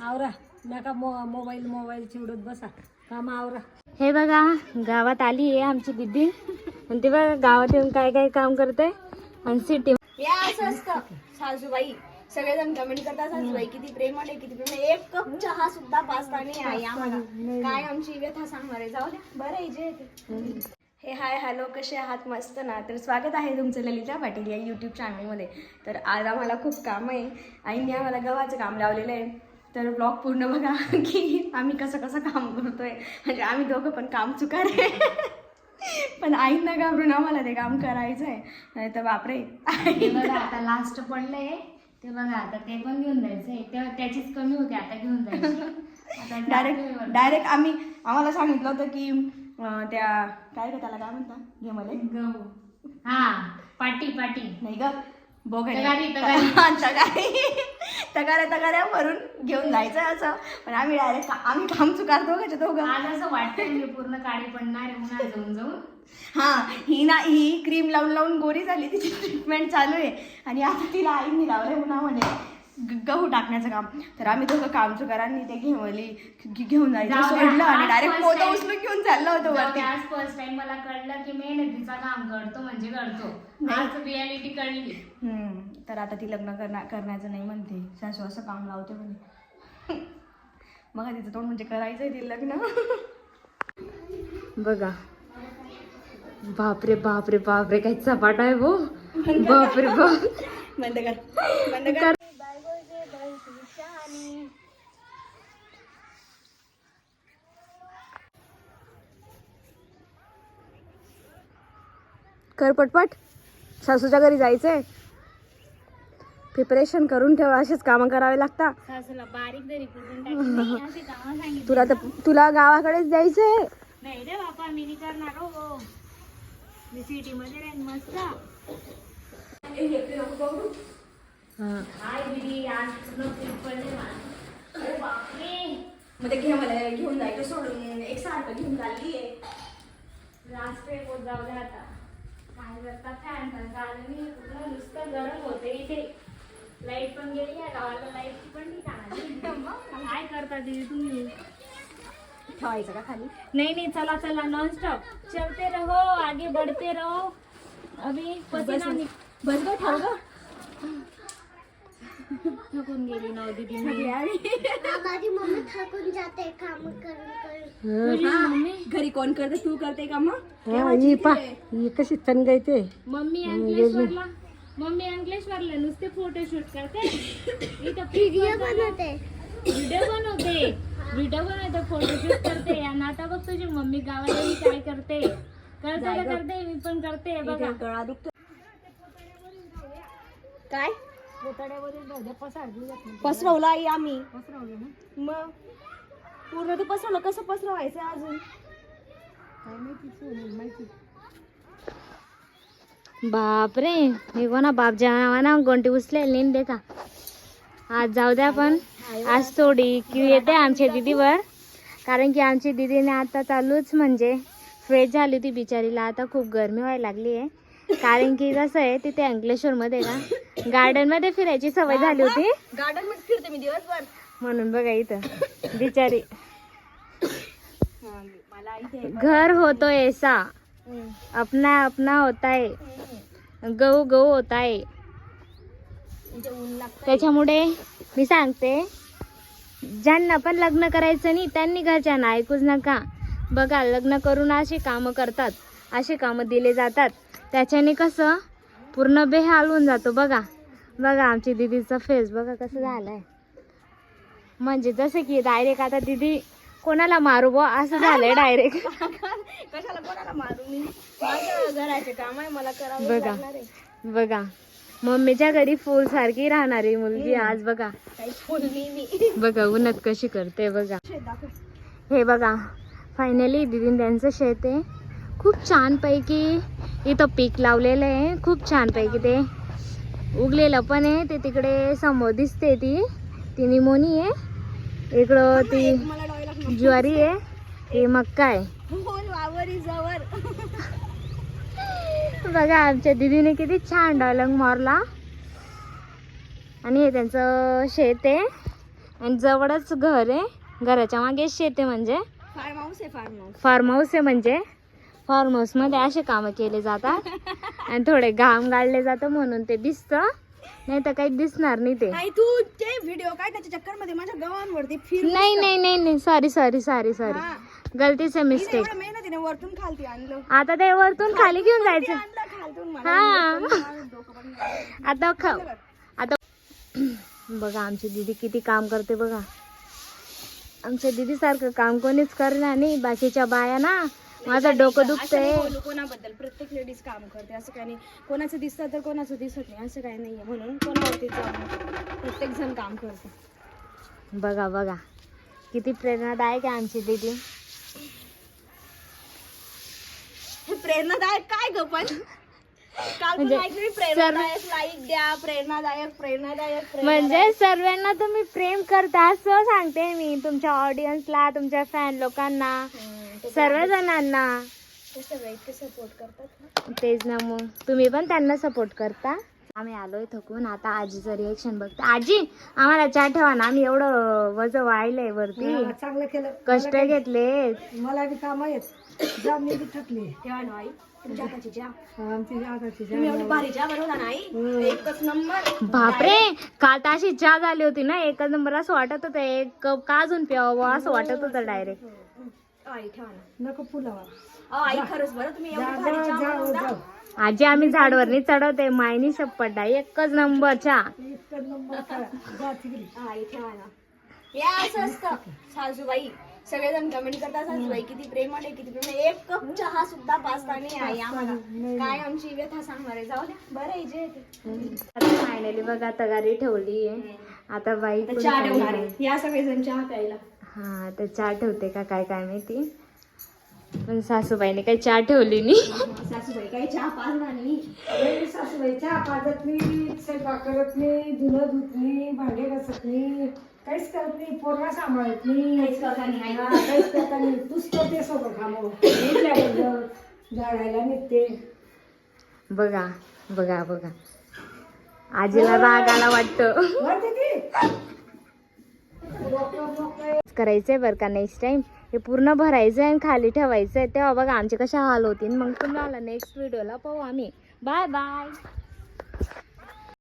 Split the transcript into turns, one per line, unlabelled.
आवरा नका मो मोबाईल मोबाईल चिवडत बसा. काम आवरा.
हे बघा गावात आली आहे आमची दिदी. आणि ते बघा गावात येऊन काय काय काम करते? आणि सिटी
या असं असतं. सासूबाई सगळेजण कमेंट करतात सासूबाई किती प्रेमळ आहे किती प्रेमळ आहे. एक कप चहा सुद्धा पाचता नाही आई आम्हाला. काय आमची व्यथा सांगणार आहे? जाऊ द्या बरं आहे जे आहे ते. हे हाय हॅलो कसे आहात? मस्त ना? तर स्वागत आहे तुमचं ललिता पाटील या यूट्यूब चॅनलमध्ये तर आज आम्हाला खूप काम आहे. आईने आम्हाला गव्हाचं काम लावलेलं आहे. तर ब्लॉग पूर्ण बघा की आम्ही कसं कसं काम करतोय. म्हणजे आम्ही दोघं पण काम चुकार आहे. पण आईंना घाबरून आम्हाला ते काम करायचं आहे नाही तर बापरे.
ते बघा आता लास्ट पडलंय. ते बघा आता ते पण घेऊन जायचंय. तेव्हा त्याचीच कमी होती आता घेऊन जायची.
डायरेक्ट. डायरेक्ट आम्ही आम्हाला सांगितलं होतं की अं, त्या काय ग त्याला काय म्हणतात घे मला
गहू. हा पाटी पाटी.
नाही ग बोगडे
तगारी, तगारी.
तगारी. तगाऱ्या तगाऱ्या भरून घेऊन जायचं असं. पण आम्ही डायरेक्ट आम्ही काम चुकार दोघांच्या दोघं.
आज असं वाटतंय मी पूर्ण काळी पडणार जाऊन जाऊन.
हा ही ना ही क्रीम लावून लावून गोरी झाली. तिची ट्रीटमेंट चालू आहे. आणि आता तिला आईने लावलंय उन्हामध्ये. ग- गहू टाकण्याचं काम. तर आम्ही दोघं काम चुकारांनी ते घेवली घेऊन जायचं
जाऊ द्या.
सोडलं आणि
आज
डायरेक्ट
first
पोतं
time.
उचलून घेऊन चाललो होतो वरती.
आज फर्स्ट टाइम मला कळलं की मेहनतीचा काम करतो म्हणजे करतो आज रियालिटी कळली.
हम्म, तर आता ती लग्न करणार करण्याचं नाही म्हणते. सासू असं काम लावते म्हणे. मग तिचं तोंड म्हणजे करायचं आहे तिला लग्न.
बघा. बापरे बापरे बापरे काय चपाट आहे भो. बापरे बाप.
बंद कर बंद कर कर पटपट सासूच्या घरी जायचंय. प्रिपरेशन करून ठेवा असेच कामं करावे लागतात
सासूला बारीक जरी कुठून टाकली अशी कामं सांगितली.
तुला तर तुला गावाकडेच जायचंय.
नाही रे बापा मी नाही करणार हो. मी सिटी मध्ये राहीन मस्त.
मग ते घे मला घेऊन जायचं सोडून एक सारखं घेऊन चालली आहे.
लास्ट ट्रिप होत जाऊ दे आता. काय करता फॅन पूर्ण नुसतं गरम होते इथे. लाइट पण गेली गावाला लाइट पण नाही काय करता दीदी तुम्ही?
ठेवायचं का खाली?
नहीं नहीं चला चला नॉन स्टॉप चलते रहो आगे बढ़ते रहो. अभी पसीना
बस गं ठेव गं.
थकून गेली नव दीदी मी.
माझी मम्मी थकून जाते काम करून करून.
तुझी मम्मी?
घरी कोण करते? तू करते का मग?
ही पा ही कशी तंग येते
मम्मी अंकलेश्वरला मम्मी अंकलेश्वरला नुसते फोटोशूट करते. इथं व्हिडिओ
बनवते.
व्हिडिओ बनवते. व्हिडिओ बनवते फोटोशूट करते. आणि आता बघ तुझी मम्मी गावाला येऊन काय करते. करते करते मी पण करते. बघा.
गळा दुखतो काय? पसरवलं आई आम्ही. मग? पूर्ण तू पसरवलं. कसं पसरवायचं अजून?
बापरे. हे कोणा बाप जेवणा गोंटी उचलेल नाही दे का आज जाऊ द्या पण. आज थोडी क्यू येते आमच्या दीदीवर. कारण की आमची दीदीने आता चालूच म्हणजे. फ्रेश झाली होती बिचारीला. आता खूप गरमी व्हायला लागली आहे. कारण की कसं आहे तिथे अंकलेश्वरमध्ये ना गार्डनमध्ये फिरायची सवय झाली होती.
गार्डनमध्ये फिरते मी दिवसभर.
म्हणून बघा इथं बिचारी. घर होतो ऐसा. अपना अपना होता है गहू गहू होता है
लागतं
त्याच्यामुळे मी सांगते ज्यांना पण लग्न करायचं नाही त्यांनी घरच्यांना ऐकूच नका. बघा लग्न करून अशी कामं करतात अशी कामं दिले जातात. त्याच्याने कसं पूर्ण बेहाल होऊन जातो बघा. बघा आमची दिदीचा फेस बघा कसं झालाय. म्हणजे जसं की डायरेक्ट आता दिदी कोणाला मारू बो असं झालंय डायरेक्ट
कशाला कोणाला मारू? मी घराचे काम आहे मला करावं
बघा.
आहे.
बघा. मम्मीच्या घरी फुल सारखी राहणारी मुलगी आज बघा. बघा उन्हात कशी करते बघा. हे बघा फायनली दिदीन त्यांचं शेत आहे. खूप छानपैकी इथं पीक लावलेलं आहे. खूप छानपैकी ते उगलेलं पण आहे. ते तिकडे समोर दिसते ती. ती निमोनी आहे. इकडं ती. ज्वारी आहे. ही मक्का आहे. बघा आमच्या दिदीने किती छान डायलॉग मारला. आणि हे त्यांचं शेत आहे. आणि जवळच घर आहे. घराच्या मागे शेत आहे म्हणजे.
फार्म हाऊस आहे फार्म हाऊस
आहे म्हणजे. फार्म हाऊसमध्ये असे कामं केले जातात. आणि थोडे घाम गाळले जातं म्हणून ते दिसतं. नाही तर काही दिसणार नाही ते.
नाही तू ते व्हिडिओ काय त्याच्या चक्करमध्ये माझ्या गव्हांवरती फिर
नाही नाही नाही नाही. Sorry sorry sorry sorry. गलतीचे mistake
मेहनतीने वरतून खालती आणलं.
आता ते वरतून खाली घेऊन जायचं.
आणलं खालतून मला.
हा.
डोकं.
आता ख आता बघा आमची दीदी किती काम करते बघा. आमच्या दीदी सारखं काम कोणीच करणार नाही. बाकीच्या बाया ना माझं डोकं दुखतंय.
नाही बोलू कोणाबद्दल. प्रत्येक लेडीज काम करते. असं काही नाही. कोणाचं दिसतं तर कोणाचं दिसत नाही. असं काही नाहीये. म्हणून कोणावरती प्रत्येक जण काम करते.
बघा बघा. किती प्रेरणादायक आहे आमची दीदी.
हे प्रेरणादायक काय ग पण?
म्हणजे
प्रेरणादायक लाईक द्या प्रेरणादायक प्रेरणादायक.
म्हणजे सर्वांना तुम्ही प्रेम करता असं सांगते मी. तुमच्या ऑडियन्सला तुमच्या फॅन लोकांना. सर्व जणांना
ते सगळे इतके सपोर्ट करतात ना.
तेच ना मग. तुम्ही पण त्यांना सपोर्ट करता. आम्ही आलोय थकून. आता आजीचं रिएक्शन बघते. आजी आम्हाला चहा ठेवा ना. आम्ही एवढं वज वाढलंय वरती.
चांगलं केलं.
कष्ट घेतले
मला बी काम आहेत. जा मी बी थकली.
तेव्हा ना आई तुमच्या हाताची चहा.
आमची आताची
तुम्ही एवढी भारी चहा बनवला ना आई. एकच नंबर.
बापरे काल तर अशी चहा झाली होती ना. एकच नंबर असं वाटत होतं. एक कप का अजून प्यावं असं वाटत होतं डायरेक्ट
आई ठेवा ना.
नको फुलावा
अहो, आई खरंच बरं तुम्ही
जा
एवढी भारी
जा
चहा
जा
बनवता
जा.
आजी आम्ही झाडवरनी चढवते मायनी शपट आहे एकच नंबर चहा
इतकं नंबर काय जा तिकडे.
आई ठेवा ना. या असं असतं. सासूबाई सगळेजण कमेंट करतात सासूबाई किती प्रेमळ आहे किती प्रेमळ आहे. एक कप चहा सुद्धा पाचता नाही आई आम्हाला. काय आमची व्यथा सांगणार आहे? जाऊ द्या. बरं आहे जे आहे ते.
आता फायनली बघा तगारी ठेवली आहे आता बाई
आता
पण
चहा ठेवणार. आहे. या सगळेजण चहा प्यायला.
हा तर चहा ठेवते का? काय काय माहिती? पण सासूबाईने काही चहा ठेवली नाही.
सासूबाई काही चहा पाजणार नाही.
सासूबाई चहा पाजत नाही स्वयंपाक करत नाही धुणं धुत नाही भांडे घासत नाही काहीच करत नाही पोरगा सांभाळत नाही.
काहीच करत नाही.
हा, काहीच करत नाही. तूच करते कामं निघल्याबरोबर झाडायला निघते.
बघा बघा बघा. आजीला राग आला वाटतं.
म्हणते ती
करायचंय बरं का नेक्स्ट टाइम हे पूर्ण भरायचं आहे आणि खाली ठेवायचं आहे तेव्हा बघा आमचे कशा हाल होतील. मग तुम्हाला नेक्स्ट व्हिडिओला पाहू आम्ही. Bye bye